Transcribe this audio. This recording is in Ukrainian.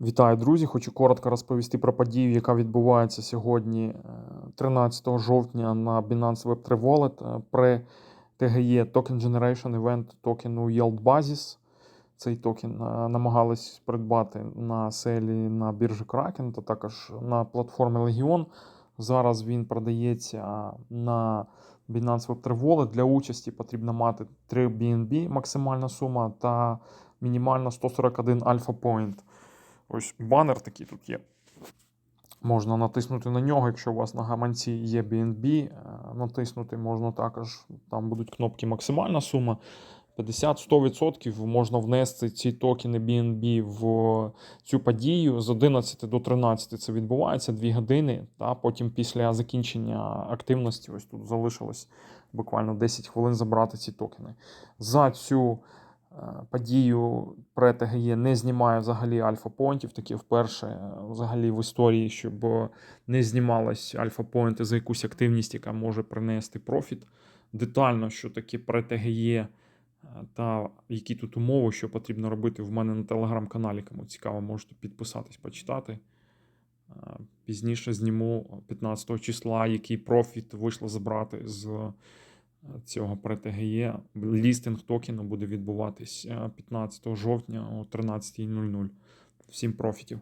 Вітаю, друзі! Хочу коротко розповісти про подію, яка відбувається сьогодні, е, 13 жовтня на Binance Web3 Wallet. Е, При TGE Token Generation Event токену Yield Basis. Цей токен е, намагались придбати на селі на біржі Kraken та також на платформі Legion. Зараз він продається на Binance Web3 Wallet. Для участі потрібно мати 3 BNB максимальна сума та мінімально 141 Alpha Point. Ось банер такий тут є. Можна натиснути на нього, якщо у вас на гаманці є BNB, е, натиснути можна також. Там будуть кнопки максимальна сума. 50-100% можна внести ці токени BNB в цю подію з 11 до 13 це відбувається 2 години. Та потім після закінчення активності, ось тут залишилось буквально 10 хвилин забрати ці токени. За цю подію PreTGE не знімає взагалі альфа-поінтів. Таке вперше е, взагалі в історії, щоб не знімалась альфа-поінти за якусь активність, яка може принести профіт. Детально, що таке PreTGE е, та які тут умови, що потрібно робити в мене на телеграм-каналі. Кому цікаво, можете підписатись, почитати. Е, Пізніше зніму 15 числа, який профіт вийшло забрати з е, цього PreTGE. Лістинг токену буде відбуватись е, 15 жовтня о 13.00. Всім профітів.